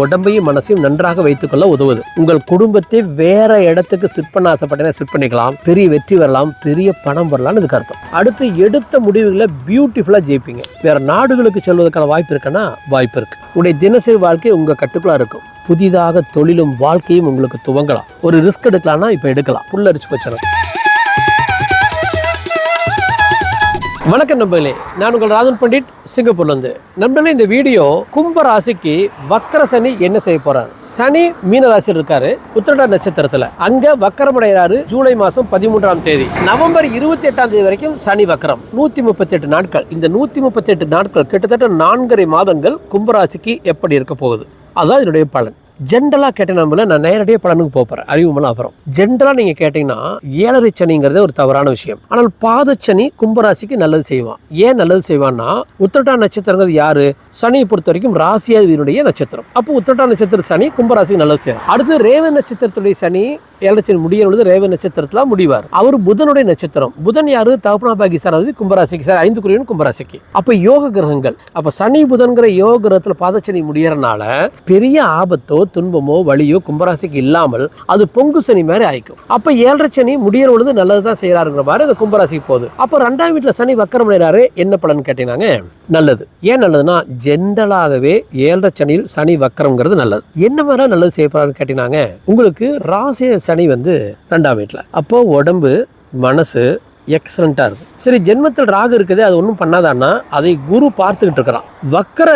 உடம்பையும் மனசையும் நன்றாக வைத்துக்கொள்ள உதவுது. உங்கள் குடும்பத்தை வேற இடத்துக்கு ஷிஃப்ட் பண்ண ஆசைப்பட்டீங்கன்னா ஷிஃப்ட் பண்ணிக்கலாம். பெரிய வெற்றி வரலாம் பெரிய பணம் வரலாம்னு இதுக்கு அர்த்தம். அடுத்து எடுத்த முடிவுகளை பியூட்டிஃபுல்லாக ஜெயிப்பீங்க. வேற நாடுகளுக்கு செல்வதற்கான வாய்ப்பு இருக்குன்னா வாய்ப்பு இருக்கு. உடைய தினசரி வாழ்க்கை உங்க கட்டுக்குள்ளாக இருக்கும். புதிதாக தொழிலும் வாழ்க்கையும் உங்களுக்கு துவங்கலாம். ஒரு ரிஸ்க் எடுக்கலாம்னா இப்போ எடுக்கலாம். புள்ளரிச்சு போச்சு வணக்கம் நண்பர்களே. நான் உங்கள் ராஜன் பண்டிட் சிங்கப்பூர்லேருந்து. நண்பர்களே இந்த வீடியோ கும்ப ராசிக்கு வக்கர சனி என்ன செய்ய போறாரு? சனி மீன ராசியில் இருக்காரு உத்திரடா நட்சத்திரத்தில். அங்க வக்கரமடைகிறாரு ஜூலை மாதம் பதிமூன்றாம் தேதி. நவம்பர் இருபத்தி எட்டாம் தேதி வரைக்கும் சனி வக்கரம். நூத்தி முப்பத்தி எட்டு நாட்கள். இந்த நூத்தி முப்பத்தி எட்டு நாட்கள் கிட்டத்தட்ட நான்கரை மாதங்கள் கும்பராசிக்கு எப்படி இருக்க போகுது? அதுதான் இதனுடைய பலன். ஜென்ரலாக கேட்ட நம்மள நான் நேரடியாக பலனுக்கு போகிறேன் அறிவுமெல்லாம் அப்புறம். ஜென்ரலாக நீங்கள் கேட்டிங்கன்னா ஏழரை சனிங்கிறதே ஒரு தவறான விஷயம். ஆனால் பாதச்சனி கும்பராசிக்கு நல்லது செய்வான். ஏன் நல்லது செய்வான்னா உத்திரட்டா நட்சத்திரங்கிறது யாரு? சனியை பொறுத்த வரைக்கும் ராசியாதிபதியினுடைய நட்சத்திரம். அப்போ உத்திரட்டா நட்சத்திர சனி கும்பராசிக்கு நல்லது செய்யும். அடுத்து ரேவ நட்சத்திரத்துடைய சனி ஏழரை முடியும் பொழுது ரேவ நட்சத்திரத்தில் முடிவார். அவர் புதனுடைய நட்சத்திரம். புதன் யாரு? தகப்பனா பாகிஸ்தான் கும்பராசிக்கு சார் ஐந்து குறியன் கும்பராசிக்கு. அப்போ யோக கிரகங்கள். அப்போ சனி புதன்கிற யோக கிரகத்தில் பாதச்சனி முடியறனால பெரிய ஆபத்தோ துன்பமோ வலியோ கும்பராசிக்கு இல்லாமல் அது பொங்கு சனி மாதிரி ஆயிக்கும். அப்போ ஏழரை சனி முடியற பொழுது நல்லது தான் செய்யறாருங்கிற மாதிரி அது கும்பராசிக்கு போகுது. அப்போ ரெண்டாம் வீட்டில் சனி வக்கரம் என்ன பலன் கேட்டீங்கன்னாங்க? நல்லது. ஏன் நல்லதுன்னா ஜென்ரலாகவே ஏழரை சனியில் சனி வக்கரம்ங்கிறது நல்லது. என்ன மாதிரி நல்லது செய்யப்படுறாருன்னு கேட்டீங்கன்னாங்க உங்களுக்கு ராசிய சனி வந்து ரெண்டாம் வீட்டில். அப்போ உடம்பு மனசு எக்ஸலண்ட்டாக இருக்கும் சரி ஜென்மத்தில் ராகு இருக்குது அது ஒன்றும் பண்ணாதான்னா அதை குரு பார்த்துக்கிட்டு இருக்கிறான். வக்கர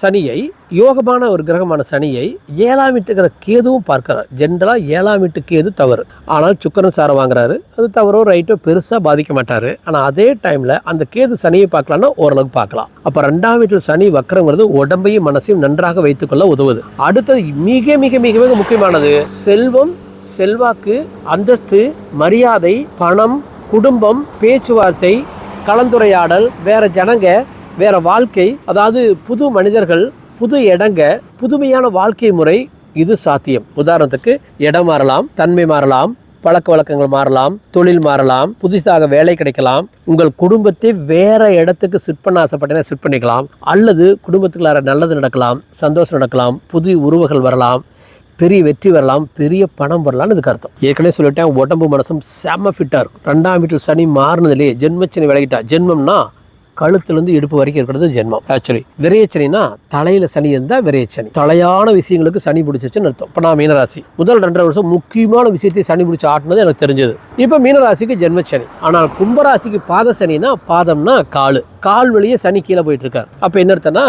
சனியை யோகமான ஒரு கிரகமான சனியை ஏழாம் வீட்டுக்கிற கேதுவும் பார்க்கிறார் ஜென்ரலாக ஏழாம் வீட்டு கேது தவறு. ஆனால் சுக்கரன் சாரம் வாங்குறாரு. அது தவறோ ரைட்டோ பெருசாக பாதிக்க மாட்டார். ஆனால் அதே டைமில் அந்த கேது சனியை பார்க்கலாம்னா ஓரளவுக்கு பார்க்கலாம். அப்போ ரெண்டாம் வீட்டில் சனி வக்கரங்கிறது உடம்பையும் மனசையும் நன்றாக வைத்துக்கொள்ள உதவுது. அடுத்தது மிக மிக மிக மிக முக்கியமானது செல்வம் செல்வாக்கு அந்தஸ்து மரியாதை பணம் குடும்பம் பேச்சுவார்த்தை கலந்துரையாடல் வேற ஜனங்க வேற வாழ்க்கை அதாவது புது மனிதர்கள் புது இடங்க புதுமையான வாழ்க்கை முறை இது சாத்தியம். உதாரணத்துக்கு இடம் மாறலாம் தன்மை மாறலாம் பழக்க வழக்கங்கள் மாறலாம் தொழில் மாறலாம் புதுசாக வேலை கிடைக்கலாம் உங்கள் குடும்பத்தை வேற இடத்துக்கு சிட் பண்ண ஆசைப்பட்டீங்கன்னா சிட் பண்ணிக்கலாம் அல்லது குடும்பத்துக்குள்ளார நல்லது நடக்கலாம் சந்தோஷம் நடக்கலாம் புது உறவுகள் வரலாம் பெரிய வெற்றி வரலாம் பெரிய பணம் வரலாம்னு இதுக்கு அர்த்தம். ஏற்கனவே சொல்லிட்டேன் உடம்பு மனசும் செம்ம ஃபிட்டாக இருக்கும். ரெண்டாம் வீட்டில் சனி மாறினதுலேயே ஜென்மச்சனி விலகிட்டா ஜென்மம்னா கழுத்துலேருந்து இடுப்பு வரைக்கும் இருக்கிறது ஜென்மம். ஆக்சுவலி விரையச்சனினா தலையில சனி இருந்தால் விரையச்சனி. தலையான விஷயங்களுக்கு சனி பிடிச்சிச்சுன்னு அர்த்தம். இப்போ நான் மீனராசி. முதல் ரெண்டரை வருஷம் முக்கியமான விஷயத்தை சனி பிடிச்சி ஆட்டினது எனக்கு தெரிஞ்சது. இப்போ மீனராசிக்கு ஜென்மச்சனி. ஆனால் கும்பராசிக்கு பாத சனினா பாதம்னா காலு. கால் வழியே சனி கீழே போயிட்டு இருக்காரு அப்போ என்ன அர்த்தம்னா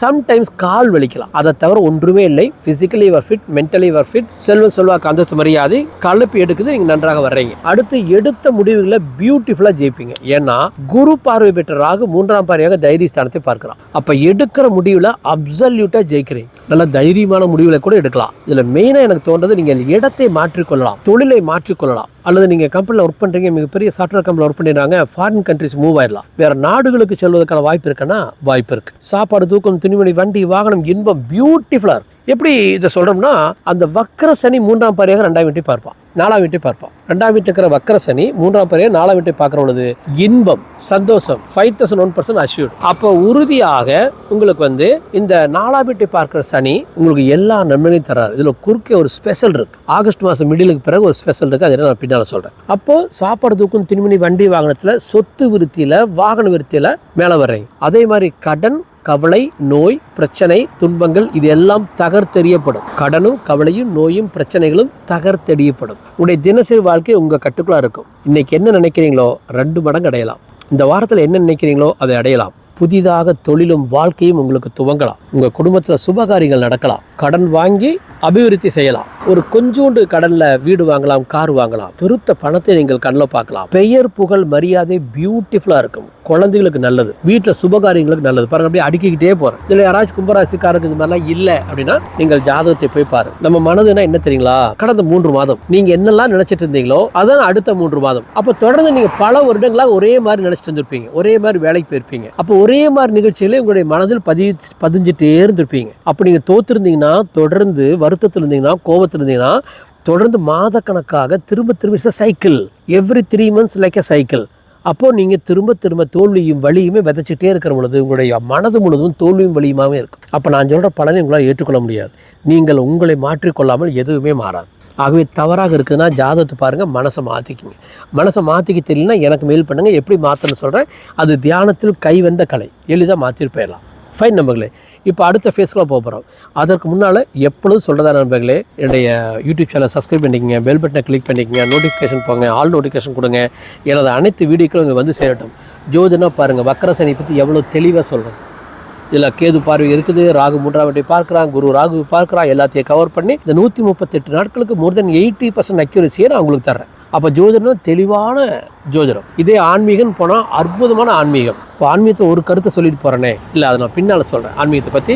சம்டைம்ஸ் கால் வலிக்கலாம். அதை தவிர ஒன்றுமே இல்லை. Physically were fit mentally were fit செல்வம் செல்வாக்கு அந்தஸ்து மரியாதை. கலப்பு எடுக்குது நீங்கள் நன்றாக வர்றீங்க. அடுத்து எடுத்த முடிவுகளை பியூட்டிஃபுல்லாக ஜெயிப்பீங்க. ஏன்னா குரு பார்வை பெற்ற ராகு மூன்றாம் பார்வையாக தைரிய ஸ்தானத்தை பார்க்கலாம் அப்போ எடுக்கிற முடிவில் அப்சல்யூட்டாக ஜெயிக்கிறீங்க நல்ல தைரியமான முடிவுகளை கூட எடுக்கலாம். இதில் மெயினாக எனக்கு தோன்றது நீங்கள் இடத்தை மாற்றிக்கொள்ளலாம். தொழிலை மாற்றிக்கொள்ளலாம். அல்லது நீங்கள் கம்பெனியில் ஒர்க் பண்ணுறீங்க மிகப்பெரிய சாஃப்ட்வேர் கம்பெனியில் ஒர்க் பண்ணிடுறாங்க ஃபாரின் கண்ட்ரிஸ் மூவ் ஆயிடலாம். வேறு நாடுகளுக்கு செல்வதற்கான வாய்ப்பு இருக்குன்னா வாய்ப்பு இருக்குது சாப்பாடு தூக்கம் துணிமணி வண்டி வாகனம் இன்பம் பியூட்டிஃபுல்லாக இருக்குது எப்படி இதை சொல்கிறோம்னா அந்த வக்கர சனி மூன்றாம் பாரியாக ரெண்டாம் வீட்டை பார்ப்பான். நாலாம் வீட்டை பார்ப்பான். ரெண்டாம் வீட்டில் இருக்கிற வக்கர சனி மூன்றாம் பாரியாக நாலாம் வீட்டை பார்க்குற பொழுது இன்பம் சந்தோஷம் five thousand one percent assured அப்போ உறுதியாக உங்களுக்கு வந்து இந்த நாலாம் வீட்டை பார்க்குற சனி உங்களுக்கு எல்லா நன்மையும் தராரு. இதில் குறுக்கே ஒரு ஸ்பெஷல் இருக்குது ஆகஸ்ட் மாதம் மிடிலுக்கு பிறகு ஒரு ஸ்பெஷல் இருக்குது அதில் நான் பின்னால் சொல்கிறேன் அப்போ சாப்பாடு தூக்கும் துணிமணி வண்டி வாகனத்தில் சொத்து விருத்தியில் வாகன விருத்தியில் மேலே வர்றீங்க அதே மாதிரி கடன் கவலை நோய் பிரச்சனை துன்பங்கள் இது எல்லாம் தகர்த்தெறியப்படும். கடனும் கவலையும் நோயும் பிரச்சனைகளும் தகர்த்தெறியப்படும். உங்களுடைய தினசரி வாழ்க்கை உங்கள் கட்டுக்குள்ள இருக்கும். இன்றைக்கி என்ன நினைக்கிறீங்களோ ரெண்டு மடங்கு அடையலாம். இந்த வாரத்தில் என்ன நினைக்கிறீங்களோ அதை அடையலாம். புதிதாக தொழிலும் வாழ்க்கையும் உங்களுக்கு துவங்கலாம். உங்கள் குடும்பத்தில் சுபகாரியங்கள் நடக்கலாம். கடன் வாங்கி அபிவிருத்தி செய்யலாம். ஒரு கொஞ்சோண்டு கடலில் வீடு வாங்கலாம் கார் வாங்கலாம். பெருத்த பணத்தை நீங்கள் கண்ணில் பார்க்கலாம். பெயர் புகழ் மரியாதை பியூட்டிஃபுல்லா இருக்கும். குழந்தைகளுக்கு நல்லது. வீட்டில் சுபகாரியங்களுக்கு நல்லது. பாருங்க அப்படியே அடுக்கிக்கிட்டே போறேன். இதுல யாராச்சும் கும்பராசிக்காரருக்கு இது மாதிரிலாம் இல்லை அப்படின்னா நீங்கள் ஜாதகத்தை போய் பாரு நம்ம மனதுனா என்ன தெரியுங்களா? கடந்த மூன்று மாதம். நீங்க என்னெல்லாம் நினைச்சிட்டு இருந்தீங்களோ அதான் அடுத்த மூன்று மாதம். அப்போ தொடர்ந்து நீங்க பல வருடங்களாக ஒரே மாதிரி நினைச்சிட்டு இருந்திருப்பீங்க. ஒரே மாதிரி வேலைக்கு போயிருப்பீங்க. அப்போ ஒரே மாதிரி நிகழ்ச்சிகளே உங்களுடைய மனதில் பதி பதிஞ்சிட்டே இருந்திருப்பீங்க. அப்போ நீங்க தோத்துருந்தீங்கன்னா தொடர்ந்து வருத்தத்தில் இருந்தீங்கன்னா கோபத்தில் இருந்தீங்கன்னா தொடர்ந்து மாதக்கணக்காக திரும்ப திரும்ப cycle every three months like a cycle அப்போது நீங்கள் திரும்ப திரும்ப தோல்வியும் வலியுமே விதைச்சிட்டே இருக்கிற பொழுது உங்களுடைய மனது முழுவதும் தோல்வியும் வழியுமாகவே இருக்கும். அப்போ நான் சொல்கிற பலனை உங்களால் ஏற்றுக்கொள்ள முடியாது. நீங்கள் உங்களை மாற்றிக்கொள்ளாமல் எதுவுமே மாறாது. ஆகவே தவறாக இருக்குதுன்னா ஜாதகத்தை பாருங்கள் மனசை மாற்றிக்குங்க மனசை மாற்றிக்க தெரியலனா எனக்கு மெயில் பண்ணுங்கள் எப்படி மாற்றணும்னு சொல்கிறேன் அது தியானத்தில் கைவந்த கலை. எளிதாக மாற்றிட்டு போயிடலாம். ஃபைன் நம்பர்களே இப்போ அடுத்த ஃபேஸ்க்குள்ளே போக போகிறோம் அதற்கு முன்னால் எப்பொழுதும் சொல்கிறதா நண்பர்களே என்னுடைய யூடியூப் சேனல் சப்ஸ்கிரைப் பண்ணிக்கங்க பெல் பட்டனை கிளிக் பண்ணிக்கங்க நோட்டிஃபிகேஷன் போங்க ஆல் நோட்டிஃபிகேஷன் கொடுங்க. எனது அனைத்து வீடியோக்களும் இங்கே வந்து சேரட்டும். ஜோதினா பாருங்கள் வக்கரசனை பற்றி எவ்வளோ தெளிவாக சொல்கிறேன் இதில் கேது பார்வை இருக்குது ராகு மூன்றாம் வீட்டை பார்க்குறான் குரு ராகு பார்க்குறான் எல்லாத்தையும் கவர் பண்ணி இந்த நூற்றி முப்பத்தெட்டு நாட்களுக்கு மோர் தென் எயிட்டி பர்சன்ட் அக்யூரஸியை நான் உங்களுக்கு தர்றேன். அப்போ ஜோதிடம் தெளிவான ஜோதிடம். இதே ஆன்மீகம்னு போனால் அற்புதமான ஆன்மீகம். இப்போ ஆன்மீகத்தை ஒரு கருத்தை சொல்லிட்டு போகிறேனே இல்லை அதை நான் பின்னால் சொல்கிறேன் ஆன்மீகத்தை பற்றி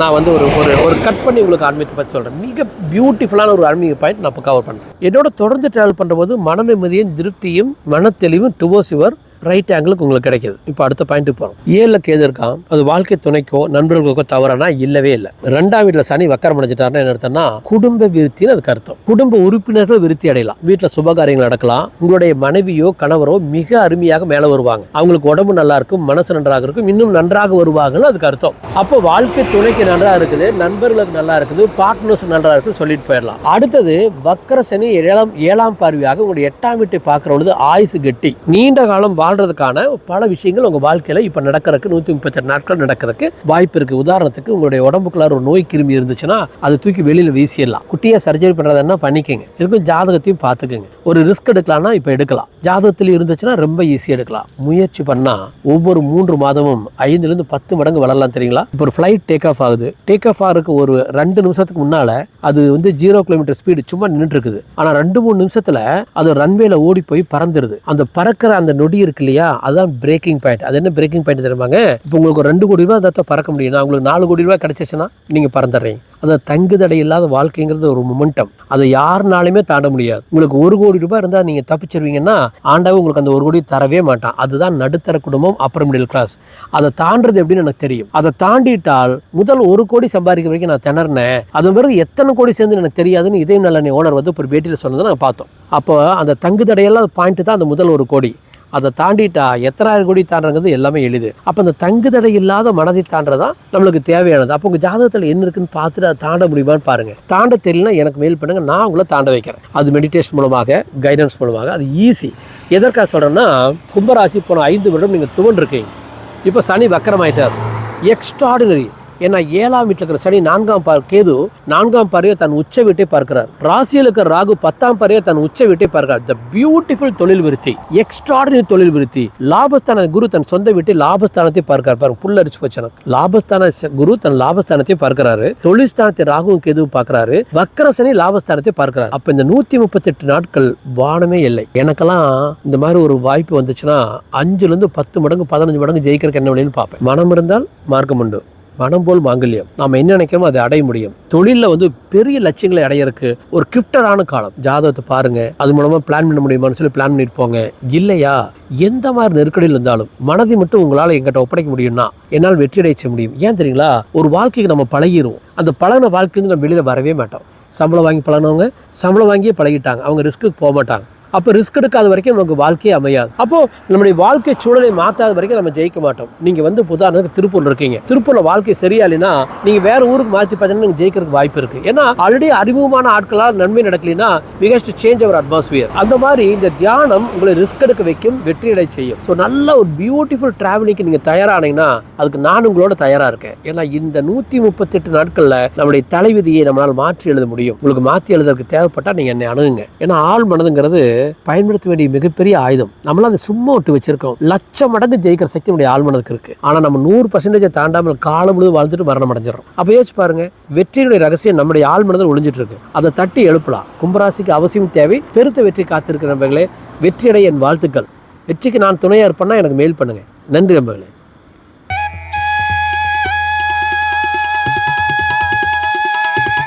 நான் வந்து ஒரு ஒரு ஒரு கட் பண்ணி உங்களுக்கு ஆன்மீகத்தை பற்றி சொல்கிறேன் மிக பியூட்டிஃபுல்லான ஒரு ஆன்மீக பாயிண்ட் நான் இப்போ கவர் பண்ணுறேன் என்னோட தொடர்ந்து ட்ராவல் பண்ணுறபோது மன நிம்மதியும் திருப்தியும் மனத்தெளிவும் டுவோர்ஸ் யுவர் ரைட் ஆங்கிளுக்கு உங்களுக்கு கிடைக்குது. இப்போ அடுத்த பாயிண்ட்டுக்கு போகிறோம் ஏழில் கேது இருக்கான் அது வாழ்க்கை துணைக்கோ நண்பர்களுக்கோ தவறானா? இல்லவே இல்லை. ரெண்டாம் வீட்டில் சனி வக்கரம் அடைஞ்சிட்டாருன்னா என்ன அர்த்தம்னா குடும்ப விருத்தின்னு அதுக்கு அர்த்தம். குடும்ப உறுப்பினர்கள் விருத்தி அடையலாம். வீட்டில் சுபகாரியங்கள் நடக்கலாம். உங்களுடைய மனைவியோ கணவரோ மிக அருமையாக மேலே வருவாங்க. அவங்களுக்கு உடம்பு நல்லா இருக்கும் மனசு நன்றாக இருக்கும் இன்னும் நன்றாக வருவாங்கன்னு அதுக்கு அர்த்தம். அப்போ வாழ்க்கை துணைக்கு நன்றாக இருக்குது நண்பர்களுக்கு நல்லா இருக்குது பார்ட்னர்ஸ் நல்லா இருக்குன்னு சொல்லிட்டு போயிடலாம். அடுத்தது வக்கர சனி ஏழாம் ஏழாம் பார்வையாக உங்களுடைய எட்டாம் வீட்டை பார்க்குற பொழுது ஆயுசு கெட்டி. நீண்ட காலம் வாழ்றதுக்கான பல விஷயங்கள் உங்கள் வாழ்க்கையில் இப்போ நடக்கிறதுக்கு நூற்றி முப்பத்தெட்டு நாட்கள் நடக்கிறதுக்கு வாய்ப்பு இருக்குது உதாரணத்துக்கு உங்களுடைய உடம்புக்குள்ளார ஒரு நோய் கிருமி இருந்துச்சுன்னா அதை தூக்கி வெளியில் வீசிடலாம். குட்டியாக சர்ஜரி பண்ணுறதுன்னா பண்ணிக்கங்க. இதுக்கும் ஜாதகத்தையும் பார்த்துக்கோங்க. ஒரு ரிஸ்க் எடுக்கலாம்னா இப்போ எடுக்கலாம். ஜாதகத்தில் இருந்துச்சுன்னா ரொம்ப ஈஸியாக எடுக்கலாம். முயற்சி பண்ணால் ஒவ்வொரு மூன்று மாதமும் ஐந்துலேருந்து பத்து மடங்கு வளரலாம் தெரியுங்களா? இப்போ ஒரு ஃப்ளைட் டேக் ஆஃப் ஆகுது. டேக் ஆஃப் ஆகிறதுக்கு ஒரு ரெண்டு நிமிஷத்துக்கு முன்னால் அது வந்து ஜீரோ கிலோமீட்டர் ஸ்பீடு சும்மா நின்றுட்டு இருக்குது. ஆனால் ரெண்டு மூணு நிமிஷத்தில் அது ரன்வேல ஓடி போய் பறந்துருது. அந்த பறக்கிற அந்த நொடி இருக்கு இல்லையா? அதுதான் பிரேக்கிங் பாயிண்ட் அது என்ன பிரேக்கிங் பாயிண்ட் தருவாங்க இப்போ உங்களுக்கு ஒரு ரெண்டு கோடி ரூபா அதை பறக்க முடியும். உங்களுக்கு நாலு கோடி ரூபாய் கிடைச்சிச்சுன்னா நீங்கள் பறந்துடுறீங்க. அந்த தங்கு தடை இல்லாத வாழ்க்கைங்கிறது ஒரு மொமெண்டம் அதை யாருனாலுமே தாண்ட முடியாது. உங்களுக்கு ஒரு கோடி ரூபாய் இருந்தால் நீங்கள் தப்பிச்சிருவீங்கன்னா ஆண்டாவே உங்களுக்கு அந்த ஒரு கோடி தரவே மாட்டான். அதுதான் நடுத்தர குடும்பம் அப்பர் மிடில் கிளாஸ் அதை தாண்டுறது எப்படின்னு எனக்கு தெரியும். அதை தாண்டிட்டால் முதல் ஒரு கோடி சம்பாதிக்க வரைக்கும் நான் திணறினேன் அது பிறகு எத்தனை கோடி சேர்ந்து எனக்கு தெரியாதுன்னு இதயம் நல்ல ஓனர் வந்து ஒரு பேட்டியில் சொன்னதை நாங்கள் பார்த்தோம். அப்போ அந்த தங்கு தடையெல்லாம் பாயிண்ட் தான் அந்த முதல் ஒரு கோடி. அதை தாண்டிட்டா எத்தனாயிரம் கோடி தாண்டுறது எல்லாமே எளிது. அப்போ அந்த தங்கு தடை இல்லாத மனதை தாண்டதான் நம்மளுக்கு தேவையானது. அப்போ உங்கள் ஜாதகத்தில் என்ன இருக்குன்னு பார்த்துட்டு அதை தாண்ட முடியுமான்னு பாருங்கள் தாண்ட தெரியலனா எனக்கு மெயில் பண்ணுங்க நான் உங்களை தாண்ட வைக்கிறேன். அது மெடிடேஷன் மூலமாக கைடன்ஸ் மூலமாக அது ஈஸி எதற்காக சொல்கிறேன்னா கும்பராசி போன ஐந்து வருடம் நீங்கள் துவண்டிருக்கீங்க. இப்போ சனி வக்கரமாயிட்டார். எக்ஸ்ட்ராடினரி ஏன்னா ஏழாம் வீட்டில் இருக்கிற சனி நான்காம் பார் கேது நான்காம் பாறையை தன் உச்ச வீட்டை பார்க்கிறார். ராசியில் இருக்கிற ராகு பத்தாம் பாறையை தன் உச்ச வீட்டை பார்க்கிறார். த பியூட்டிஃபுல் தொழில் விருத்தி எக்ஸ்ட்ராடினரி தொழில் விருத்தி. லாபஸ்தான குரு தன் சொந்த வீட்டை லாபஸ்தானத்தை பார்க்கிறார். பாருங்க புல்லரிச்சு போச்சு எனக்கு. லாபஸ்தான குரு தன் லாபஸ்தானத்தை பார்க்கிறாரு. தொழில்ஸ்தானத்தை ராகுவும் கேதுவும் பார்க்கிறாரு. வக்கர சனி லாபஸ்தானத்தை பார்க்கிறார். அப்ப இந்த நூத்தி முப்பத்தெட்டு நாட்கள் வானமே இல்லை. எனக்கெல்லாம் இந்த மாதிரி ஒரு வாய்ப்பு வந்துச்சுன்னா அஞ்சுல இருந்து பத்து மடங்கு பதினஞ்சு மடங்கு ஜெயிக்கிறதுக்கு என்ன வழின்னு பார்ப்பேன். மனம் இருந்தால் மார்க்கம் உண்டு. மனம் போல் மாங்கல்யம். நாம் என்ன நினைக்கிறோமோ அதை அடைய முடியும். தொழிலில் வந்து பெரிய லட்சியங்களை அடையிறதுக்கு ஒரு கிரிப்டடான காலம். ஜாதகத்தை பாருங்க. அது மூலமா பிளான் பண்ண முடியுமான்னு சொல்லி பிளான் பண்ணிட்டு போங்க. இல்லையா? எந்த மாதிரி நெருக்கடியில் இருந்தாலும் மனதை மட்டும் உங்களால் எங்கிட்ட ஒப்படைக்க முடியும்னா என்னால் வெற்றி அடைய முடியும். ஏன் தெரியுங்களா? ஒரு வாழ்க்கைக்கு நம்ம பழகிடுவோம் அந்த பழகின வாழ்க்கையிருந்து நம்ம வெளியில் வரவே மாட்டோம். சம்பளம் வாங்கி பழகினவங்க சம்பளம் வாங்கியே பழகிட்டாங்க. அவங்க ரிஸ்க்கு போக மாட்டாங்க. அப்போ ரிஸ்க் எடுக்காத வரைக்கும் நமக்கு வாழ்க்கையே அமையாது. அப்போது நம்முடைய வாழ்க்கை சூழலை மாற்றாத வரைக்கும் நம்ம ஜெயிக்க மாட்டோம். நீங்கள் வந்து உதாரணத்துக்கு திருப்பூரில் இருக்கீங்க. திருப்பூரில் வாழ்க்கை சரியா இல்லைன்னா நீங்கள் வேறு ஊருக்கு மாற்றி பார்த்தீங்கன்னா நீங்கள் ஜெயிக்கிறதுக்கு வாய்ப்பு இருக்குது ஏன்னா ஆல்ரெடி அறிமுகமான ஆட்களால் நன்மை நடக்கலைன்னா பிகஸ்ட் சேஞ்ச் அவர் அட்மாஸ்பியர் அந்த மாதிரி இந்த தியானம் உங்களை ரிஸ்க் எடுக்க வைக்கும் வெற்றியடை செய்யும். ஸோ நல்ல ஒரு பியூட்டிஃபுல் டிராவலிங்க்கு நீங்கள் தயாரானீங்கன்னா அதுக்கு நான் உங்களோட தயாராக இருக்கேன். ஏன்னா இந்த நூற்றி முப்பத்தெட்டு நாட்களில் நம்முடைய தலைவிதியை நம்மளால் மாற்றி எழுத முடியும். உங்களுக்கு மாற்றி எழுதுறதுக்கு தேவைப்பட்டால் நீங்கள் என்னை அணுகுங்க. ஏன்னா ஆள் மனதுங்கிறது பயன்படுத்த வேண்டிய மிகப்பெரிய ஆயுதம். நம்மளாம் அதை சும்மா விட்டு வச்சிருக்கோம். லட்சம் மடங்கு ஜெயிக்கிற சக்தி நம்முடைய ஆழ்மனதுக்கு இருக்கு. ஆனா நம்ம நூறு பர்சன்டேஜ் தாண்டாமல் காலம் முழுவதும் வாழ்ந்துட்டு மரணம் அடைஞ்சிடறோம். அப்ப யோசிச்சு பாருங்க வெற்றியினுடைய ரகசியம் நம்முடைய ஆள் மனதில் ஒளிஞ்சிட்டு இருக்கு அதை தட்டி எழுப்பலாம். கும்பராசிக்கு அவசியம் தேவை பெருத்த வெற்றி காத்திருக்கிற நண்பர்களே வெற்றியடைய என் வாழ்த்துக்கள். வெற்றிக்கு நான் துணையா இருப்பேன்னா எனக்கு மெயில் பண்ணுங்க. நன்றி நண்பர்களே.